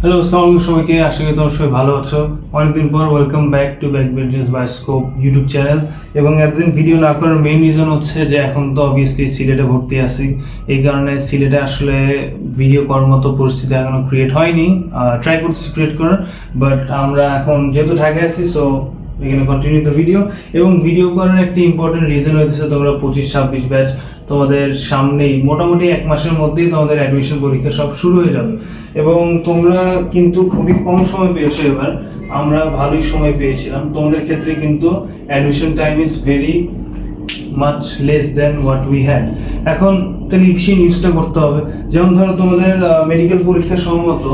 Hello আসসালামু সবাইকে আশা করি তোমরা সবাই ভালো আছো। অনেকদিন পর welcome back to back benches by scope YouTube channel এবং একদিন ভিডিও না করার মেইন রিজন হচ্ছে যে এখন তো অবভিয়াসলি সিলেটে ভর্তি আছি। এই কারণে সিলেটে আসলে ভিডিও করার মতো পরিস্থিতি এখনও ক্রিয়েট হয়নি। ট্রাই করছি ক্রিয়েট করার বাট আমরা এখন যেহেতু ঢাকায় আছি সো এখানে কন্টিনিউ দ্য ভিডিও এবং ভিডিও করার একটি ইম্পর্টেন্ট রিজন হইতেছে তোমরা পঁচিশ, ছাব্বিশ ব্যাচ তোমাদের সামনেই, মোটামুটি এক মাসের মধ্যেই তোমাদের অ্যাডমিশন পরীক্ষা সব শুরু হয়ে যাবে। এবং তোমরা কিন্তু খুবই কম সময় পেয়েছ এবার। আমরা ভালোই সময় পেয়েছিলাম। তোমাদের ক্ষেত্রে কিন্তু admission time is very much less than what we had এখন তাহলে সেই নিউজটা করতে হবে। যেমন ধরো তোমাদের মেডিকেল পরীক্ষা সম্মত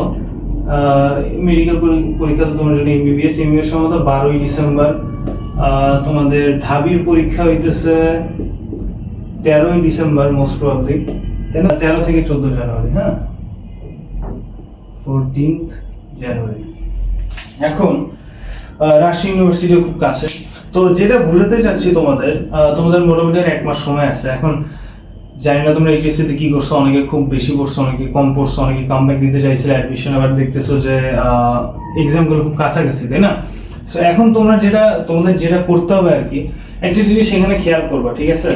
মেডিকেল পরীক্ষা তো তোমার জন্য এমবিবিএস এমবিবিএস সম্মত বারোই ডিসেম্বর তোমাদের ঢাবির পরীক্ষা হইতেছে তেরোই ডিসেম্বর মোস্ট প্রবাবলি তাই না তেরো থেকে চোদ্দ জানুয়ারি হ্যাঁ? Fourteenth January. এখন রাজশাহী ইউনিভার্সিটিও খুব কাছে। তো যেটা বোঝাতে চাচ্ছি তোমাদের তোমাদের মোটামুটি এক মাস সময় আছে। এখন জানি না তোমরা এইচএসসি তে কি করছ, অনেকে খুব বেশি পড়ছো অনেকে কম পড়ছো অনেকে কাম ব্যাক দিতে চাইছিলে অ্যাডমিশন আবার দেখতেছো যে এক্সামগুলো খুব কাছাকাছি, তাই না? সো এখন তোমরা যেটা, তোমাদের যেটা করতে হবে আর কি, একটা জিনিস সেখানে খেয়াল করবা, ঠিক আছে?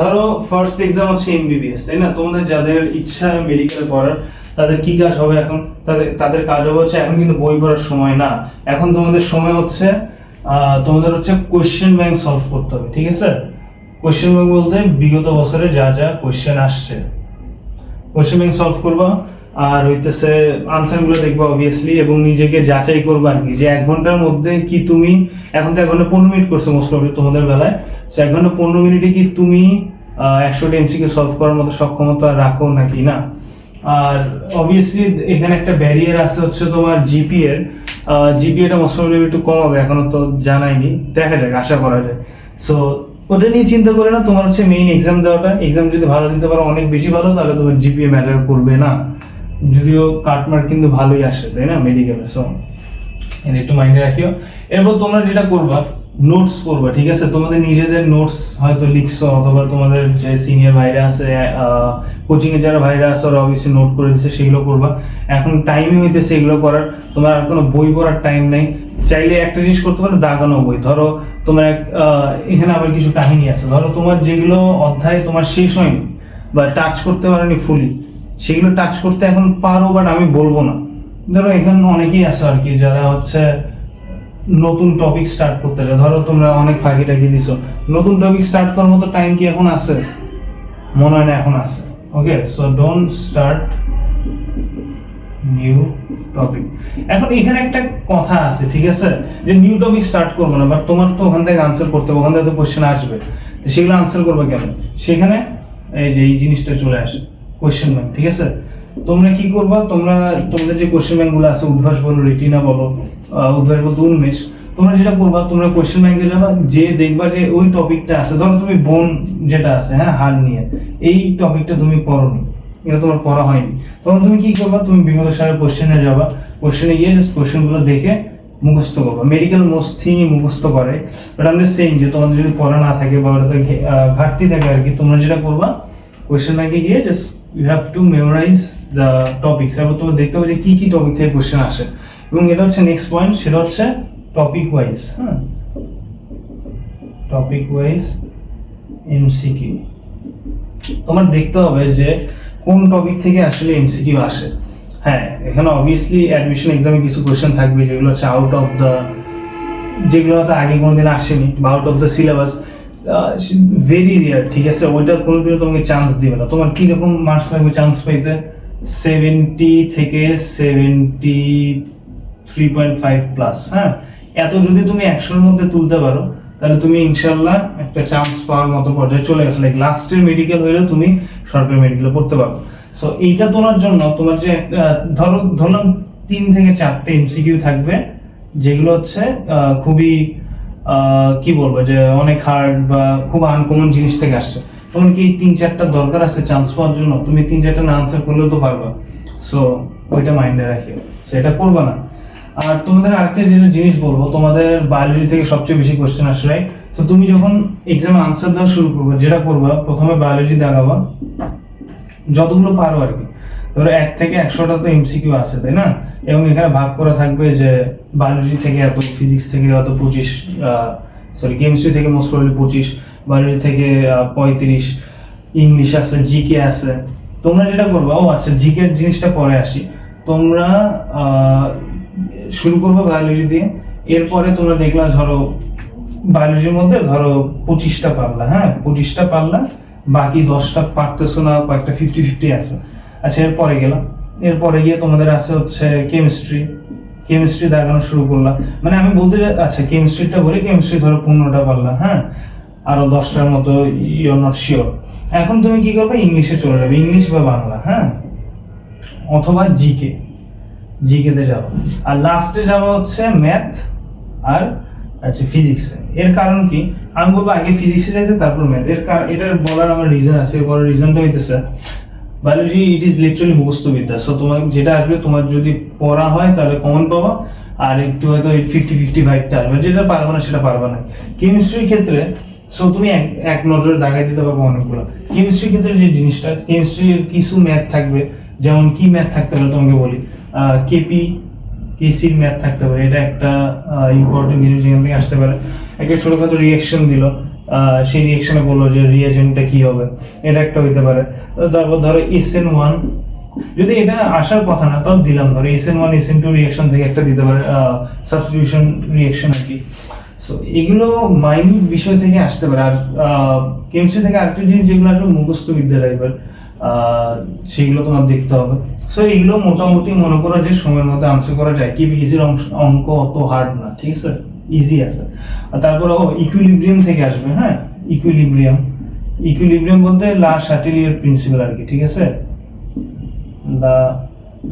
ধরো ফার্স্ট এক্সাম হচ্ছে এমবিবিএস তাই না? তোমাদের যাদের ইচ্ছা মেডিকেল পড়ার, তাদের কি কাজ হবে এখন? তাদের তাদের কাজ হবে হচ্ছে এখন কিন্তু বই পড়ার সময় না। এখন তোমাদের সময় হচ্ছে তোমাদের হচ্ছে কোয়েশ্চেন ব্যাংক সলভ করতে হবে, ঠিক আছে? কোয়েশ্চেন ব্যাংক বলতে বিগত বছরে যা যা কোয়েশ্চেন আসছে। কোয়েশ্চেন ব্যাংক সলভ করবা। আর হইতেছে আনসারগুলো দেখবা অবভিয়াসলি এবং নিজেকে যাচাই করবা আর কি। যে এক ঘণ্টার মধ্যে কি তুমি, এখন তো এক ঘণ্টা পনেরো মিনিট করছ মোস্ট প্রবলি তোমাদের বেলায়। সো এক ঘণ্টা পনেরো মিনিটে কি তুমি একশোটা এমসিকে সলভ করার মতো সক্ষমতা রাখো নাকি না? আর অবভিয়াসলি এখানে একটা ব্যারিয়ার আছে হচ্ছে তোমার জিপি এর। জিপিএটা মোস্ট প্রবলি একটু কম হবে এখনও তো জানাইনি। দেখা যাক, আশা করা যায়। সো ওটা নিয়ে চিন্তা করে না, তোমার হচ্ছে মেইন এক্সাম দেওয়াটা। এক্সাম যদি ভালো দিতে পারো, অনেক বেশি ভালো, তাহলে তোমার জিপিএ ম্যাটার করবে না। যদিও কাটমার্ক কিন্তু ভালোই আসে, তাই না? মেডিকেলে সো একটু মাইন্ডে রাখিও। এরপর তোমরা যেটা করবা নোটস করবা, ঠিক আছে? তোমাদের নিজেদের নোটস হয়তো লিখছো, অথবা তোমাদের যে সিনিয়র ভাইরা আছে কোচিং এ যারা ভাইরা আছে, ওরা অবশ্যই নোট করে দিচ্ছে সেগুলো করবা। এখন টাইমই হইতেছে এগুলো করার, তোমার আর কোনো বই পড়ার টাইম নেই। চাইলে একটা জিনিস করতে পারো, দাগানো বই। ধরো, তোমার এখানে আবার কিছু কাহিনী আছে। ধরো, তোমার যেগুলো অধ্যায় তোমার শেষ হয়নি, বা টাচ করতে পারোনি ফুলি সেগুলো টাচ করতে এখন পারো বাট আমি বলব না। ধরো এখানে অনেকেই আছে আর কি, যারা হচ্ছে নতুন টপিক স্টার্ট করতে চায়। ধরো তোমরা অনেক ফাঁকি টাকি দিছো। নতুন টপিক স্টার্ট করার মতো টাইম কি এখন আছে? মনে হয় না এখন আছে। Okay so don't start new topic এখন এখানে একটা কথা আছে, ঠিক আছে? যে নিউ টপিক স্টার্ট করব না বাট তোমার তো ওখান থেকে আনসার করতে হবে, ওখান থেকে তো কোশ্চেন আসবে। সেগুলো আনসার করবে কেন? সেখানে এই যে এই জিনিসটা চলে আসে। কোশ্চেন ব্যাংক ঠিক আছে? তোমরা কি করবা? তোমরা, তোমাদের যে কোশ্চেন ব্যাংকগুলো আছে, উদ্ভাস বলো রেটিনা বলো উদ্ভাস বলতে উন্মেষ, তোমরা যেটা করবা, তোমরা কোশ্চেন ব্যাংকে যাবা, যে দেখবা যে ওই টপিকটা আছে, ধরো তুমি বোন যেটা আছে হ্যাঁ হার নিয়ে, এই টপিকটা তুমি পড়োনি, এটা তোমার পড়া হয়নি। তখন তুমি কি করবা? তুমি বিগত সালের কোশ্চেনে যাবা কোশ্চেনে গিয়ে জাস্ট দেখে মুখস্থ করবা। মেডিকেল মোস্ট থিংই মুখস্থ করে বাট আমি সেম যে তোমাদের যদি পড়া না থাকে বা ঘাটতি থাকে আর কি, তোমরা যেটা করবা কোশ্চেন ব্যাংকে গিয়ে just you have to memorize the topics এবার তোমার দেখতে হবে যে কি কি টপিক থেকে কোশ্চেন আসে। এবং এটা হচ্ছে নেক্সট পয়েন্ট সেটা হচ্ছে টপিক ওয়াইজ হ্যাঁ? টপিক ওয়াইজ এমসিকিউ তোমার দেখতে হবে যে কোন টপিক থেকে আসলে এমসিকিউ আসে। হ্যাঁ এখানে অবভিয়াসলি অ্যাডমিশন এক্সামে কিছু কোশ্চেন থাকবে, যেগুলো হচ্ছে আউট অফ দ্য যেগুলো হয়তো আগে কোনোদিন আসেনি, বা out of the syllabus very rare ঠিক আছে? ওইটা কোনোদিনও তোমাকে চান্স দিবে না। তোমার কীরকম মার্কস লাগবে চান্স পাইতে? সেভেন্টি থেকে seventy three point five plus হ্যাঁ? এত যদি তুমি একশোর মধ্যে তুলতে পারো, তাহলে তুমি ইনশাল্লাহ একটা চান্স পাওয়ার মতো পর্যায়ে চলে গেছো। লাইক লাস্টের মেডিকেল হইলেও তুমি সরকারি মেডিকেলে পড়তে পারো। সো এইটা তোলার জন্য তোমার যে ধরো, ধরলাম তিন থেকে চারটে এমসিকিউ থাকবে, যেগুলো হচ্ছে খুবই কি বলব যে অনেক হার্ড বা খুব আনকমন জিনিস থেকে আসছে। তোমার কি তিন চারটা দরকার আছে চান্স পাওয়ার জন্য? তুমি তিন চারটা না আনসার করলেও তো পারবা। সো ওইটা মাইন্ডে রাখিও। সেটা করবা না। আর তোমাদের আরেকটা যেটা জিনিস বলব, তোমাদের বায়োলজি থেকে সবচেয়ে বেশি কোশ্চেন আসে রাইট তো তুমি যখন এক্সামে আনসার দেওয়া শুরু করবে, যেটা করবা, প্রথমে বায়োলজি দেখাবা, যতগুলো পারো আর কি। ধরো এক থেকে একশোটা তো এমসিকিউ আছে, তাই না? এবং এখানে ভাগ করা থাকবে যে বায়োলজি থেকে এত ফিজিক্স থেকে এত পঁচিশ সরি কেমিস্ট্রি থেকে মোস্ট প্রবলি পঁচিশ বায়োলজি থেকে পঁয়ত্রিশ ইংলিশ আছে জিকে আছে। তোমরা যেটা করবে, ও আচ্ছা জিকে জিনিসটা পরে আসি। তোমরা শুরু করবে বায়োলজি দিয়ে, এরপরে তোমরা দেখলা ধরো বায়োলজির মধ্যে ধরো পঁচিশটা পারলা হ্যাঁ? পঁচিশটা পারলা, বাকি দশটা পারতেছো না, কয়েকটা ফিফটি ফিফটি আছে। আচ্ছা এরপরে গেলাম। এরপরে গিয়ে তোমাদের আছে হচ্ছে কেমিস্ট্রি কেমিস্ট্রি দেখানো শুরু করলাম। মানে আমি বলতে চাই- আচ্ছা কেমিস্ট্রিটা বলি কেমিস্ট্রি ধরো পনেরোটা পারলা হ্যাঁ? আরও দশটার মতো ইউর নট শিওর এখন তুমি কি করবে? ইংলিশে চলে যাবে। ইংলিশ বা বাংলা হ্যাঁ? অথবা জিকে জিকে তে যাব। আর লাস্টে যাব হচ্ছে ম্যাথ আর আচ্ছা ফিজিক্সে এর কারণ কি? আমি বলব আগে ফিজিক্সে যাইতে, তারপর ম্যাথ এর কারণ এটার বলার আমার রিজন আছে। এর বলার রিজনটা হইতেছে বায়োলজি ইট ইজ লিটারালি মুখস্থ বিদ্যা সো তোমার যেটা আসবে, তোমার যদি পড়া হয়, তাহলে কমন পাবা। আর একটু হয়তো ফিফটি ফিফটি ফাইভটা আসবে। যেটা পারবে না, সেটা পারবে না। কেমিস্ট্রির ক্ষেত্রে সো তুমি এক নজরে দাগাই দিতে পারবে অনেকগুলো। কেমিস্ট্রির ক্ষেত্রে যে জিনিসটা কেমিস্ট্রির কিছু ম্যাথ থাকবে। যেমন কি ম্যাথ থাকতে পারে, তোমাকে বলি। কেপি কেসির ম্যাথ থাকতে পারে। এটা একটা ইম্পর্টেন্ট জিনিস যেখান থেকে আসতে পারে। একটা ছোটখাটো রিয়াকশন দিল। সেই রিয়াকশনে বলল যে রিয়াজেন্টটা কি হবে? এটা একটা হইতে পারে। তারপর ধরো এস এন ওয়ান যদি এটা আসার কথা না, তাও দিলাম ধরো S N one S N two reaction থেকে একটা দিতে পারে সাবস্টিটিউশন রিয়াকশন আর কি। সো এগুলো মাইনিউট বিষয় থেকে আসতে পারে। আর কেমিস্ট্রি থেকে আরেকটা জিনিস যেগুলো আসবে, মুখস্থ বিদ্যা টাইপের সেগুলো তোমার দেখতে হবে। সো এগুলো মোটামুটি মনে করো যে সময়ের মধ্যে আনসার করা যায়। কি ইজির অঙ্ক অত হার্ড না, ঠিক আছে? ইজি আছে। আর তারপরে ইকুইলিব্রিয়াম থেকে আসবে হ্যাঁ? ইকুইলিব্রিয়াম ইকুইলিব্রিয়াম বলতে লা শাটিলিয়ার প্রিন্সিপাল আর কি, ঠিক আছে? লা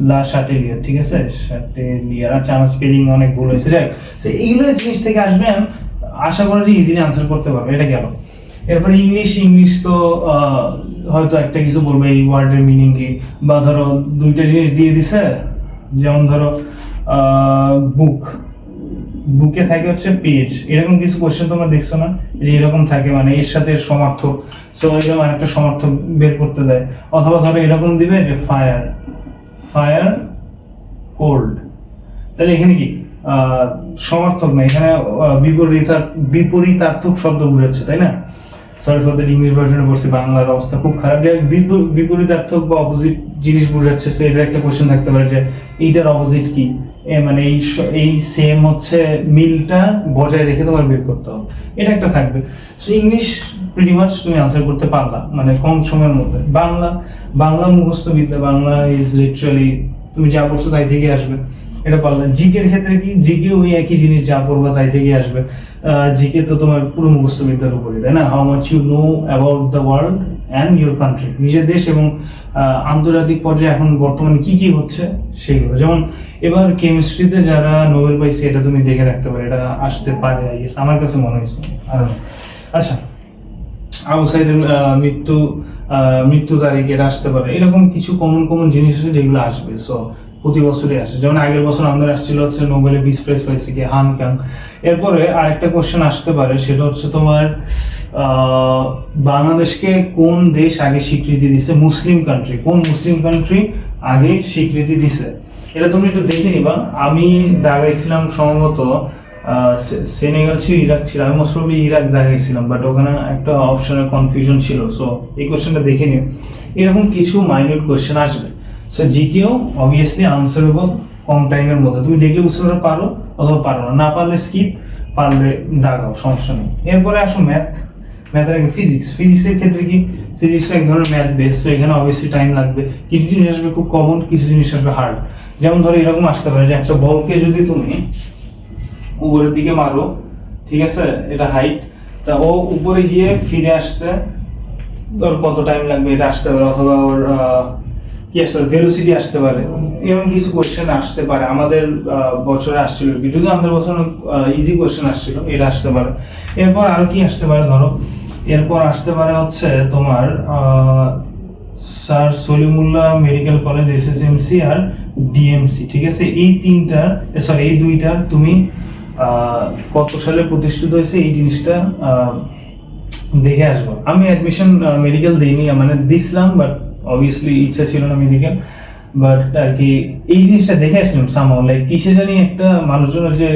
লা শাটেলিয়ার ঠিক আছে? শাটেলিয়ার আচ্ছা আমার স্পেলিং অনেক ভুল হয়েছে। যাই তো এইগুলো জিনিস থেকে আসবে আমি আশা করি যে ইজিলি আনসার করতে পারবে, এটা গেল। এরপর ইংলিশ ইংলিশ তো হয়তো একটা কিছু বলবে এই ওয়ার্ডের মিনিং কি, বা ধরো দুইটা জিনিস দিয়ে দিছে, যেমন ধরো বুক বুকে থাকে হচ্ছে পেজ এরকম কিছু কোয়েশ্চেন তোমরা দেখছ না? যে এরকম থাকে মানে এর সাথে সমার্থক। সো এরকম আরেকটা সমার্থক বের করতে দেয়। অথবা ধরো এরকম দিবে যে ফায়ার ফায়ার কোল্ড তাহলে এখানে কি? সমার্থক না, এখানে বিপরীতার বিপরীতার্থক শব্দ বুঝাচ্ছে, তাই না? সরি ফর দ্যাট ইংলিশ ভার্সনে পড়ছি বাংলার অবস্থা খুব খারাপ। যে বিপ- বিপরীতার্থক বা অপোজিট জিনিস বুঝাচ্ছে তো এটা একটা কোয়েশ্চেন থাকতে পারে যে, এইটার অপোজিট কি? মানে এই এই সেম হচ্ছে মিলটা বজায় রেখে তোমার বের করতে হবে। এটা একটা থাকবে। সো ইংলিশ প্রিটি মাচ তুমি আনসার করতে পারলা মানে কম সময়ের মধ্যে। বাংলা বাংলা মুখস্থ বিদ্যা, বাংলা ইজ লিটারালি তুমি যা পড়ছো তাই থেকে আসবে। এটা পারলে। জিকের ক্ষেত্রে কি? জিকে ওই একই জিনিস যা পড়বা তাই থেকে আসবে। জিকে তো তোমার পুরো মুখস্থ বিদ্যার উপরই, তাই না? How much you know about the world and your country নিজের দেশ এবং আন্তর্জাতিক পর্যায়ে এখন বর্তমানে কি কি হচ্ছে সেইগুলো। যেমন এবার কেমিস্ট্রিতে যারা নোবেল পাইছে, এটা তুমি দেখে রাখতে পারো, এটা আসতে পারে আমার কাছে মনে হয়েছে আচ্ছা আবু সাইদের মৃত্যু মৃত্যু তারিখ, এটা আসতে পারে, এরকম কিছু কমন কমন জিনিস আছে যেগুলো আসবে। সো প্রতি বছরই আসে। যেমন আগের বছর আমাদের আসছিল হচ্ছে নোবেলে পিস প্রাইজ পাইছে কি হান ক্যাং এরপরে আরেকটা কোশ্চেন আসতে পারে, সেটা হচ্ছে তোমার বাংলাদেশকে কোন দেশ আগে স্বীকৃতি দিছে? মুসলিম কান্ট্রি কোন মুসলিম কান্ট্রি আগে স্বীকৃতি দিছে? এটা তুমি একটু দেখে নিবা। আমি দাগাইছিলাম সম্ভবত সেনেগাল ছিল, ইরাক ছিল। আমি মোস্ট প্রবলি ইরাক দেখাইছিলাম বাট ওখানে একটা অপশনের কনফিউশন ছিল। সো এই কোশ্চেনটা দেখে নিও। এরকম কিছু মাইনিউট কোশ্চেন আসবে। সো জিকেও অবভিয়াসলি আনসারেবল কম টাইমের মধ্যে। তুমি দেখলে বুঝতে পারো অথবা পারো না। না পারলে স্কিপ পারলে দাগাও, সমস্যা নেই। এরপরে আসো ম্যাথ ম্যাথের আগে ফিজিক্স ফিজিক্সের ক্ষেত্রে কি? ফিজিক্স এক ধরনের ম্যাথ বেস তো এখানে অবভিয়াসলি টাইম লাগবে। কিছু জিনিস আসবে খুব কমন কিছু জিনিস আসবে হার্ড যেমন ধরো এরকম আসতে পারে যে একটা বলকে যদি তুমি উপরের দিকে মারো, ঠিক আছে? এটা হাইট তা ও উপরে গিয়ে ফিরে আসতে তোর কত টাইম লাগবে? এটা আসতে পারে। অথবা ওর কি আসতে পারে? ভেলোসিটি আসতে পারে। এরকম কিছু কোয়েশ্চেন আসতে পারে। আমাদের বছরে আসছিল কি। যদি আমাদের বছর ইজি কোয়েশ্চেন আসছিল, এটা আসতে পারে। এরপর আরও কি আসতে পারে ধরো? এরপর আসতে পারে হচ্ছে তোমার sir Salimullah medical college SSMC আর ডিএমসি ঠিক আছে? এই তিনটার সরি এই দুইটার তুমি কত সালে প্রতিষ্ঠিত হয়েছে এই জিনিসটা দেখে আসব। আমি অ্যাডমিশন মেডিকেল দিইনি মানে দিছিলাম বাট অবভিয়াসলি ইচ্ছা ছিল না মেডিকেল বাট আর কি এই জিনিসটা দেখে আসলাম সামাও লাইক কিসে জানি একটা মানুষজনের যে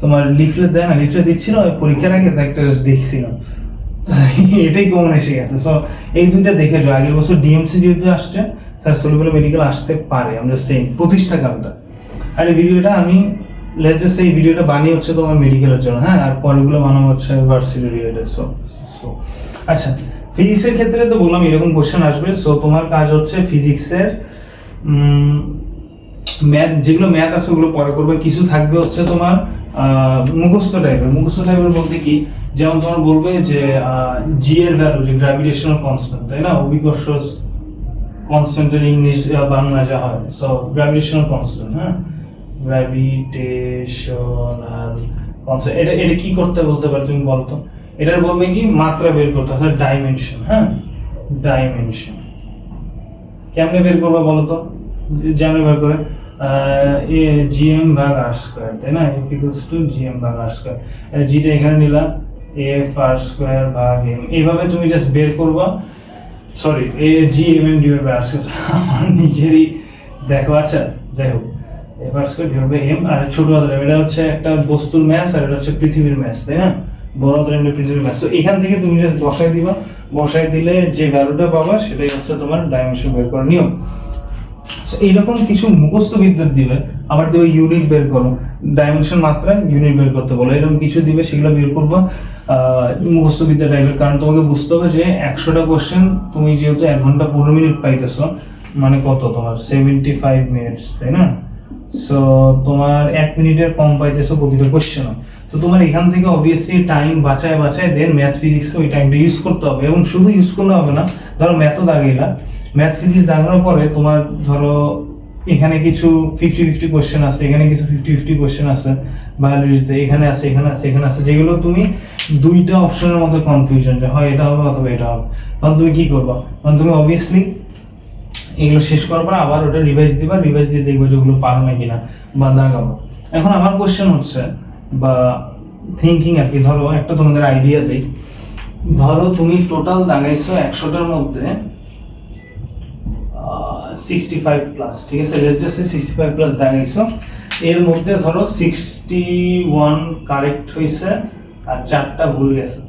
তোমার লিফলেট দেয় না লিফলেট দিচ্ছিল পরীক্ষার আগে একটা দেখছিলাম এটাই কমন এসে গেছে। সো এই দুইটা দেখে যাও। আগের বছর ডিএমসি যেহেতু আসছে স্যার সলিবল মেডিকেল আসতে পারে। আমরা সেম প্রতিষ্ঠা কালটা আর এই ভিডিওটা আমি লেটস জাস্ট এই ভিডিওটা বানিয়ে হচ্ছে তোমার মেডিকেলের জন্য হ্যাঁ? আর পরেরগুলো বানানো হচ্ছে ভার্সিটি রিলেটেড সো সো আচ্ছা ফিজিক্সের ক্ষেত্রে তো বললাম এরকম কোশ্চেন আসবে। সো তোমার কাজ হচ্ছে ফিজিক্সের ম্যাথ যেগুলো ম্যাথ আছে ওগুলো পরে করবে। কিছু থাকবে হচ্ছে তোমার মুখস্থ টাইপের মুখস্থ টাইপের বলতে কি? যেমন তোমার বলবে যে জি এর ভ্যালু যে গ্র্যাভিটেশনাল কনস্ট্যান্ট তাই না? অভিকর্ষ কনস্ট্যান্টের ইংলিশ বাংলা যা হয়। সো গ্র্যাভিটেশনাল কনস্ট্যান্ট হ্যাঁ? গ্র্যাভিটেশনাল কনস্ট্যান্ট এটা এটা কি করতে বলতে পারো তুমি বলো তো? এটার বলবে কি? মাত্রা বের করতে হবে ডাইমেনশন হ্যাঁ? ডাইমেনশন কেমনে বের করবে বলো তো? যেমন বের করে এ জিএম ভাগ আর স্কোয়ার তাই না? এফ ইকুয়ালস টু জিএম ভাগ আর স্কোয়ার জিটা এখানে নিলাম এফ আর স্কোয়ার ভাগ এম এইভাবে তুমি জাস্ট বের করবা। Sorry A G M M divide by R square আমার নিজেরই দেখো আচ্ছা যাই হোক। F R square divide by M আর ছোট এটা হচ্ছে একটা বস্তুর ম্যাস আর এটা হচ্ছে পৃথিবীর ম্যাস তাই না? বড় পৃথিবীর ম্যাস তো এখান থেকে তুমি জাস্ট বসাই দিবা। বসাই দিলে যে ভ্যালুটা পাবা, সেটাই হচ্ছে তোমার ডাইমেনশন বের করার নিয়ম। এইরকম কিছু মুখস্থ বিদ্যুৎ দিবে। আবার দেবে ইউনিট বের করো। ডাইমেনশন মাত্রা ইউনিট বের করতে বলো। এরকম কিছু দিবে, সেগুলো বের করব। মুখস্থ বিদ্যা টাইপের কারণ তোমাকে বুঝতে হবে যে একশোটা কোশ্চেন তুমি যেহেতু এক ঘণ্টা পনেরো মিনিট পাইতেছো মানে কত তোমার? সেভেন্টি ফাইভ মিনিটস তাই না? সো তোমার এক মিনিটের কম পাইতেছো প্রতিটা কোশ্চেন তো তোমার এখান থেকে অবভিয়াসলি টাইম বাঁচায় বাঁচায় দেন ম্যাথ ফিজিক্স ওই টাইমটা ইউজ করতে হবে। এবং শুধু ইউজ করলে হবে না, ধরো ম্যাথও দাগাইলা। ম্যাথ ফিজিক্স দাগানোর পরে তোমার ধরো এখানে কিছু ফিফটি ফিফটি কোশ্চেন আছে, এখানে কিছু ফিফটি ফিফটি কোশ্চেন আছে বায়োলজিতে এখানে আছে এখানে আছে এখানে আছে, যেগুলো তুমি দুইটা অপশনের মধ্যে কনফিউশন যে হয়, এটা হবে অথবা এটা হবে। তখন তুমি কি করবা? তখন তুমি অবভিয়াসলি এগুলো শেষ করার পর আবার ওটা রিভাইজ দিবা রিভাইজ দিয়ে দেখব যে ওগুলো পারো না কিনা বা দাগাবো। এখন আমার কোশ্চেন হচ্ছে, বা থিঙ্কিং আর কি, ধরো একটা তোমাদের আইডিয়া দিই। ধরো তুমি টোটাল দাগাইছো একশোটার মধ্যে সিক্সটি ফাইভ প্লাস ঠিক আছে? রেজিস্টার সিক্সটি ফাইভ প্লাস দাগাইছো। এর মধ্যে ধরো সিক্সটি ওয়ান কারেক্ট হয়েছে আর চারটা ভুল গেছে।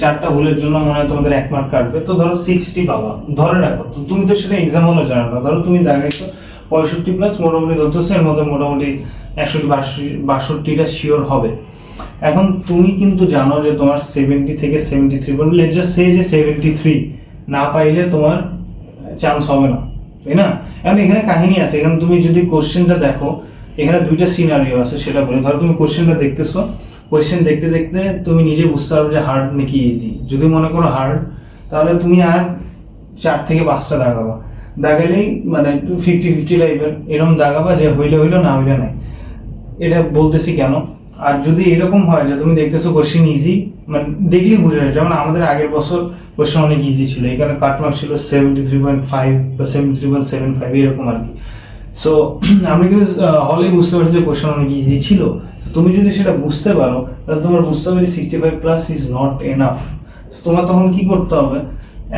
চারটা ভুলের জন্য মনে হয় তোমাদের এক মার্ক কাটবে। তো ধরো সিক্সটি পাবা। ধরে রাখো, তো তুমি তো সেটা এক্সাম হলে জানো না। ধরো তুমি দাগাইছো পঁয়ষট্টি প্লাস মোটামুটি ধরতেছো, এর মধ্যে মোটামুটি একষট্টি বাষট্টিটা শিওর হবে। এখন তুমি কিন্তু জানো যে তোমার সেভেন্টি থেকে সেভেন্টি থ্রি বলবে লেট সে যে সেভেন্টি থ্রি না পাইলে তোমার চান্স হবে না, তাই না? এখন এখানে কাহিনী আছে, এখানে তুমি যদি কোশ্চেনটা দেখো, এখানে দুইটা সিনারিও আছে, সেটা বলে। ধরো তুমি কোশ্চেনটা দেখতেছো কোশ্চেন দেখতে দেখতে তুমি নিজে বুঝতে পারবে যে হার্ড নাকি ইজি যদি মনে করো হার্ড তাহলে তুমি আর চার থেকে পাঁচটা দাগাবা। দাগালেই মানে ফিফটি ফিফটি টাইপের এরকম দাগাবা যে হইলে হইল, না হইলে নাই। এটা বলতেছি কেন? আর যদি এরকম হয় যে তুমি দেখতেছো কোশ্চেন ইজি মানে দেখলেই বুঝে যাবে যেমন আমাদের আগের বছর কোশ্চেন অনেক ইজি ছিল। এখানে কাটমার্ক ছিল সেভেন্টি থ্রি পয়েন্ট ফাইভ বা seventy three point seven five এরকম আর কি। সো আমি কিন্তু হলে বুঝতে পারছি যে কোশ্চেন অনেক ইজি ছিল। তুমি যদি সেটা বুঝতে পারো, তাহলে তোমার বুঝতে হবে যে sixty five plus is not enough তোমার তখন কি করতে হবে?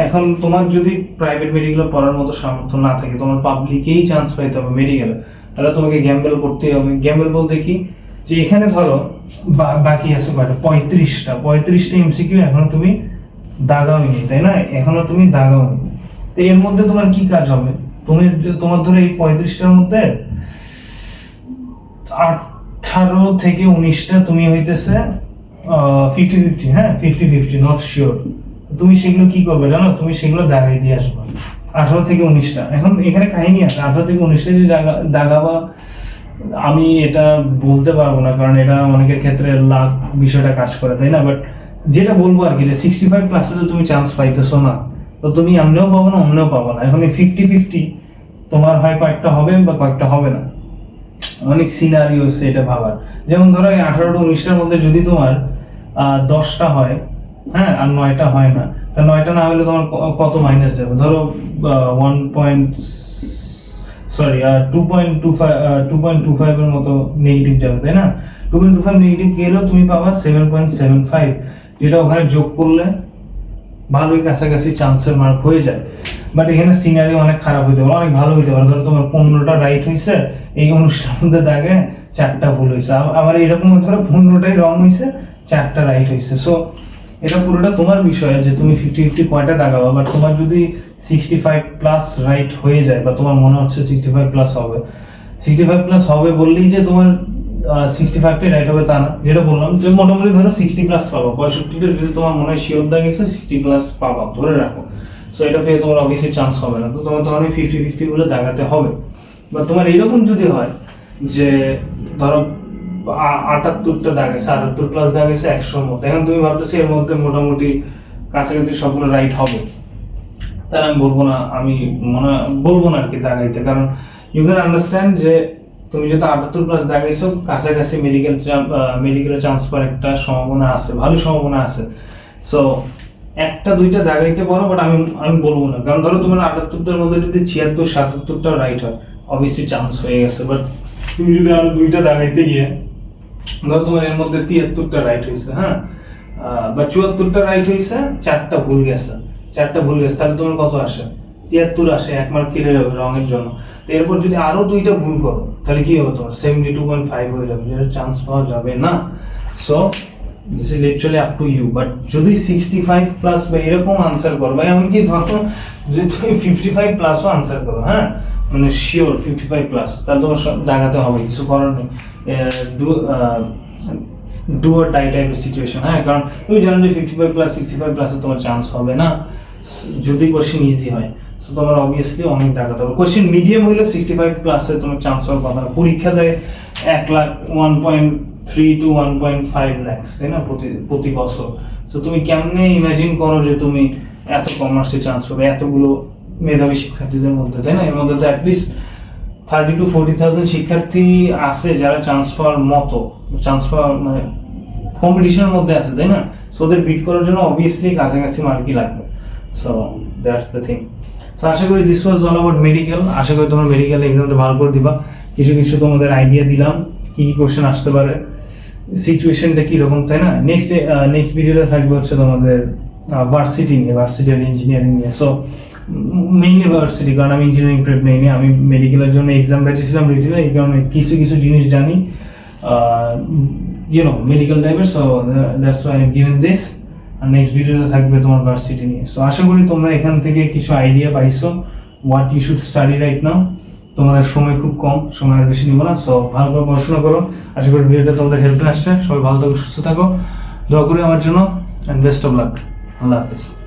এখন তোমার যদি প্রাইভেট মেডিকেলে পড়ার মতো সামর্থ্য না থাকে, তোমার পাবলিকেই চান্স পাইতে হবে মেডিকেলে তাহলে তোমাকে গ্যাম্বেল করতেই হবে। গ্যাম্বেল বলতে কি? যে এখানে ধরো বাকি আছে কয়টা? পঁয়ত্রিশটা। পঁয়ত্রিশটা এমসিকিউ এখনও তুমি দাগাওনি, তাই না? এখনও তুমি দাগাওনি। তো এর মধ্যে তোমার কি কাজ হবে? তুমি তোমার ধরো এই পঁয়ত্রিশটার মধ্যে আঠারো থেকে উনিশটা তুমি হইতেছে ফিফটি ফিফটি হ্যাঁ? ফিফটি ফিফটি নট শিওর তুমি সেগুলো কি করবে জানো? তুমি সেগুলো দাগাই দিয়ে আসবে। আঠারো থেকে উনিশটা। এখন এখানে কাহিনী আছে। আঠারো থেকে উনিশটা যদি দাগা- আমি এটা বলতে পারব না, কারণ এটা অনেকের ক্ষেত্রে লাখ বিষয়টা কাজ করে, তাই না? বাট যেটা বলব আর কি, যে সিক্সটি ফাইভ প্লাসে তো তুমি চান্স পাইতেছো না। তো তুমি এমনিও পাবো না অমনিও পাবো না। এখন এই ফিফটি ফিফটি তোমার হয় কয়েকটা হবে বা কয়েকটা হবে না। অনেক সিনারিও আছে এটা ভাবার। যেমন ধরো এই আঠারোটা উনিশটার মধ্যে যদি তোমার দশটা হয় হ্যাঁ আর নয়টা হয় না, তা নয়টা না হলে তোমার কত মাইনাস যাবে? ধরো one point sorry two point two five two point two ফাইভের মতো নেগেটিভ যাবে, তাই না? Two point two five negative গেলেও তুমি পাবা সেভেন পয়েন্ট সেভেন ফাইভ যেটা ওখানে যোগ করলে ভালোই কাছাকাছি চান্সের মার্ক হয়ে যায়। বাট এখানে সিনারি অনেক খারাপ হইতে পারে, অনেক ভালো হইতে পারে। ধরো তোমার পনেরোটা রাইট হয়েছে এই অনুষ্ঠানের মধ্যে দাগে চারটা ভুল হয়েছে আব- আবার এরকম ধরো পনেরোটাই রং হয়েছে চারটা রাইট হয়েছে সো এটা পুরোটা তোমার বিষয় যে তুমি ফিফটি ফিফটি কয়টা দাগাবা। বাট তোমার যদি সিক্সটি ফাইভ প্লাস রাইট হয়ে যায়, বা তোমার মনে হচ্ছে সিক্সটি ফাইভ প্লাস হবে সিক্সটি ফাইভ প্লাস হবে বললেই যে তোমার সিক্সটি ফাইভটাই রাইট হবে তা না। যেটা বললাম যে মোটামুটি ধরো সিক্সটি প্লাস পাবো। পঁয়ষট্টিটা যদি তোমার মনে হয় শিওর দা গেছে সিক্সটি প্লাস পাবা, ধরে রাখো। সো এটা পেয়ে তোমার অবভিয়াসলি চান্স হবে না। তো তোমার তখন ফিফটি ফিফটি গুলো দাগাতে হবে। বা তোমার এরকম যদি হয় যে ধরো আটাত্তরটা দাগেছে আটাত্তর প্লাস দাগেছে একশোর মধ্যে এখন তুমি ভাবতেছি এর মধ্যে মোটামুটি কাছাকাছি সবগুলো রাইট হবে। তাহলে আমি বলব না, আমি মনে বলব না আর কি দাগাইতে কারণ ইউ ক্যান আন্ডারস্ট্যান্ড যে তুমি যদি আটাত্তর প্লাস দেখাইছো, কাছাকাছি মেডিকেল মেডিকেলের চান্স পাওয়ার একটা সম্ভাবনা আছে, ভালো সম্ভাবনা আছে। সো একটা, দুইটা দাগাইতে পারো বাট আমি আমি বলব না। কারণ ধরো তোমার আটাত্তরটার মধ্যে যদি ছিয়াত্তর সাতাত্তরটা রাইট হয় অবভিয়াসলি চান্স হয়ে গেছে। বাট তুমি যদি আরও দুইটা দাগাইতে গিয়ে, ধরো তোমার এর মধ্যে তিয়াত্তরটা রাইট হয়েছে হ্যাঁ? বা চুয়াত্তরটা রাইট হয়েছে চারটা ভুল গেছে। চারটা ভুল গেছে, তাহলে তোমার কত আসে? তিয়াত্তর আসে, এক মার্ক কেটে যাবে রঙের জন্য। এরপর যদি আরও দুইটা ভুল করো, তাহলে কি হবে তোমার? সেভেন্টি টু পয়েন্ট ফাইভ হয়ে যাবে যেটা চান্স পাওয়া যাবে না। So this is literally up to you but যদি সিক্সটি ফাইভ প্লাস বা এরকম আনসার করো বা এমনকি ধরো, যদি তুমি ফিফটি ফাইভ প্লাসও আনসার করো হ্যাঁ? মানে শিওর ফিফটি ফাইভ প্লাস তাহলে তোমার সব দাগাতে হবে, কিছু করার নেই। ডু আর ডাই টাইপের সিচুয়েশন হ্যাঁ? কারণ তুমি জানো যে fifty five plus sixty five প্লাসে তোমার চান্স হবে না। যদি কোশ্চেন ইজি হয়। সো তোমার অবভিয়াসলি অনেক টাকা হবে কোশ্চেন মিডিয়াম হইলে সিক্সটি ফাইভ প্লাসে তোমার চান্স হওয়ার কথা পরীক্ষা দেয় এক lakh one point three to one point five lakhs তাই না, প্রতি প্রতি বছর। তো তুমি কেমনে ইমাজিন করো যে তুমি এত কমার্সে চান্স পাবে, এতগুলো মেধাবী শিক্ষার্থীদের মধ্যে, তাই না? এর মধ্যে তো at least thirty to forty thousand শিক্ষার্থী আছে যারা চান্স পাওয়ার মতো চান্স পাওয়ার মানে কম্পিটিশনের মধ্যে আছে, তাই না? সো ওদের বিট করার জন্য অবভিয়াসলি কাছাকাছি মার্কই লাগবে। So that's the thing so আশা করি this was all about medical আশা করি তোমরা মেডিকেল এক্সামটা ভালো করে দিবা। কিছু কিছু তোমাদের আইডিয়া দিলাম, কি কি কোশ্চেন আসতে পারে। সিচুয়েশনটা কীরকম, তাই না? নেক্সট নেক্সট ভিডিওতে থাকবে হচ্ছে তোমাদের ভার্সিটি নিয়ে ভার্সিটি আর ইঞ্জিনিয়ারিং নিয়ে। সো মেইনলি ভার্সিটি কারণ আমি ইঞ্জিনিয়ারিং প্রেপ নেইনি। আমি মেডিকেলের জন্য এক্সাম দিয়েছিলাম রিটেনে এই কারণে কিছু কিছু জিনিস জানি। ইউনো মেডিকেল টাইপের so that's why I given this R next ভিডিওতে থাকবে তোমার ভার্সিটি নিয়ে। সো আশা করি তোমরা এখান থেকে কিছু আইডিয়া পাইছো what you should study right now তোমাদের সময় খুব কম, সময় আর বেশি নিব না। সো ভালো করে পড়াশোনা করো। আশা করি ভিডিওটা তোমাদের হেল্পে আসছে। সবাই ভালো থাকো, সুস্থ থাকো। দোয়া করি আমার জন্য and best of luck Allah Hafiz.